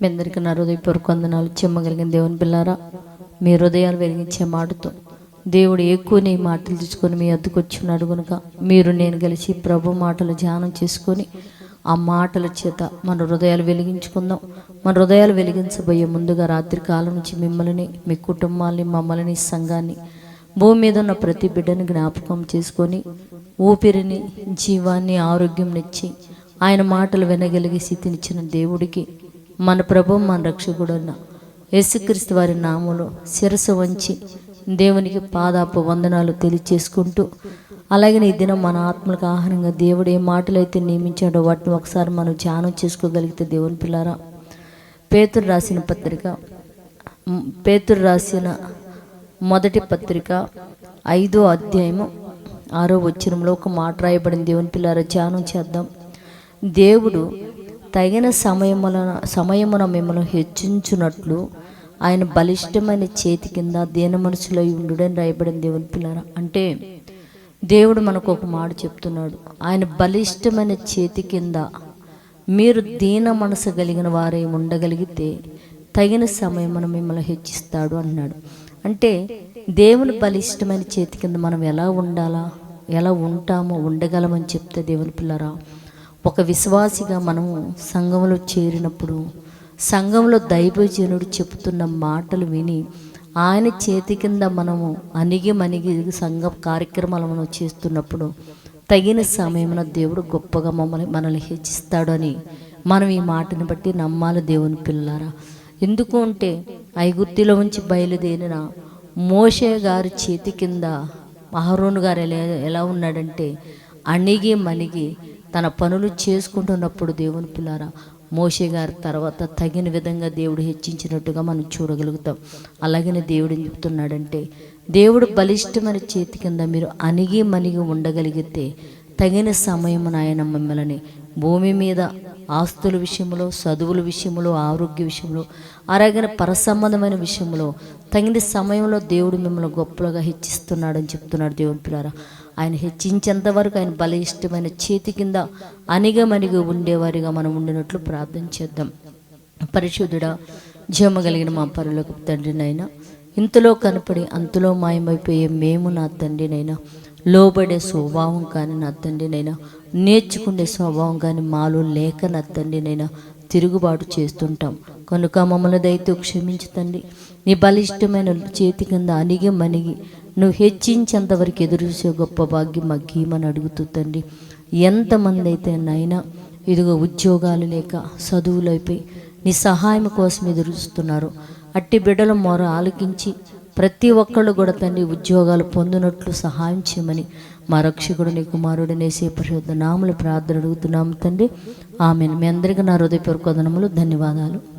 మీ అందరికీ నా హృదయపూర్వక వందనాలు. చెమ్మగలిగిన దేవుని పిల్లారా మీ హృదయాలు వెలిగించే మాటతో దేవుడు ఎక్కువ నీ మాటలు తీసుకొని మీ అద్దుకొచ్చున్నాడు కనుక మీరు నేను కలిసి ప్రభు మాటలు ధ్యానం చేసుకొని ఆ మాటల చేత మన హృదయాలు వెలిగించుకుందాం. మన హృదయాలు వెలిగించబోయే ముందుగా రాత్రి కాలం నుంచి మిమ్మల్ని మీ కుటుంబాన్ని మమ్మల్ని సంఘాన్ని భూమి మీద ఉన్న ప్రతి బిడ్డని జ్ఞాపకం చేసుకొని ఊపిరిని జీవాన్ని ఆరోగ్యంనిచ్చి ఆయన మాటలు వినగలిగే స్థితినిచ్చిన దేవుడికి మన ప్రభు మన రక్షకుడున్న యేసుక్రీస్తు వారి నామలు శిరసు వంచి దేవునికి పాదాపు వందనాలు తెలియచేసుకుంటూ అలాగే ఈ దినం మన ఆత్మలకు ఆహారంగా దేవుడు ఏ మాటలైతే నియమించాడో వాటిని ఒకసారి మనం ధ్యానం చేసుకోగలిగితే దేవుని పిల్లారా పేతురు రాసిన పత్రిక పేతురు రాసిన మొదటి పత్రిక ఐదో అధ్యాయము ఆరో వచ్చినంలో ఒక మాట రాయబడిన దేవుని పిల్లారా ధ్యానం చేద్దాం. దేవుడు తగిన సమయముల సమయమున మిమ్మల్ని హెచ్చించున్నట్లు ఆయన బలిష్టమైన చేతి కింద దీన మనసులో ఉండుడని రాయబడిన దేవుని పిల్లారా. అంటే దేవుడు మనకు ఒక మాట చెప్తున్నాడు. ఆయన బలిష్టమైన చేతి కింద మీరు దీన మనసు కలిగిన వారే ఉండగలిగితే తగిన సమయమున మిమ్మల్ని హెచ్చిస్తాడు అన్నాడు. అంటే దేవుని బలిష్టమైన చేతి కింద మనం ఎలా ఉండాలా? ఎలా ఉంటామో ఉండగలమని చెప్తే దేవుని పిల్లరా ఒక విశ్వాసిగా మనము సంఘంలో చేరినప్పుడు సంఘంలో దైవజనుడు చెప్తున్న మాటలు విని ఆయన చేతి కింద మనము అణిగి మణిగి సంఘ కార్యక్రమాలు మనం చేస్తున్నప్పుడు తగిన సమయమున దేవుడు గొప్పగా మమ్మల్ని మనల్ని హెచ్చిస్తాడు అని మనం ఈ మాటను బట్టి నమ్మాలి దేవుని పిల్లారా ఎందుకు అంటే ఐగుర్తిలో ఉంచి బయలుదేరిన మోషే గారి చేతి కింద అహరోను గారు ఎలా ఎలా ఉన్నాడంటే అణిగి మణిగి తన పనులు చేసుకుంటున్నప్పుడు దేవుని పిల్లారా మోషే గారి తర్వాత తగిన విధంగా దేవుడు హెచ్చించినట్టుగా మనం చూడగలుగుతాం. అలాగనే దేవుడు ఏం చెప్తున్నాడంటే దేవుడు బలిష్టమైన చేతి కింద మీరు అణిగి మణిగి ఉండగలిగితే తగిన సమయం ఆయన మిమ్మల్ని భూమి మీద ఆస్తుల విషయంలో చదువుల విషయంలో ఆరోగ్య విషయంలో అలాగే పరసంబంధమైన విషయంలో తగిన సమయంలో దేవుడు మిమ్మల్ని గొప్పగా హెచ్చిస్తున్నాడని చెప్తున్నాడు దేవుని పిల్లారా. ఆయన హెచ్చించేంత వరకు ఆయన బలిష్టమైన చేతి కింద అనిగమనిగి ఉండేవారిగా మనం ఉండినట్లు ప్రార్థన చేద్దాం. పరిశుద్ధుడా జీవమ కలిగిన మా పరులకు తండ్రినైనా ఇంతలో కనపడి అంతలో మాయమైపోయే మేము నా తండ్రినైనా లోబడే స్వభావం కానీ నా తండ్రినైనా నేర్చుకునే స్వభావం కానీ మాలో లేక నా తండ్రినైనా తిరుగుబాటు చేస్తుంటాం. కనుక మమ్మల్ని దయతో క్షమించుతండి నీ బలిష్టమైన చేతి కింద అణిగి మణిగి నువ్వు హెచ్చించేంత వరకు ఎదురు చూసే గొప్ప భాగ్యం మాకు గీమని అడుగుతూ తండ్రి. ఎంతమంది అయితే నైనా ఇదిగో ఉద్యోగాలు లేక చదువులైపోయి నీ సహాయం కోసం ఎదురు చూస్తున్నారు. అట్టి బిడ్డల మొర ఆలకించి ప్రతి ఒక్కళ్ళు కూడా తండ్రి ఉద్యోగాలు పొందినట్లు సహాయం చేయమని మా రక్షకుడు నీ కుమారుడు నేసే పరిశుద్ధ నాములు ప్రార్థన అడుగుతున్నాము తండ్రి. ఆమెను. మీ అందరికీ నా హృదయపూర్వక ధన్యవాదాలు.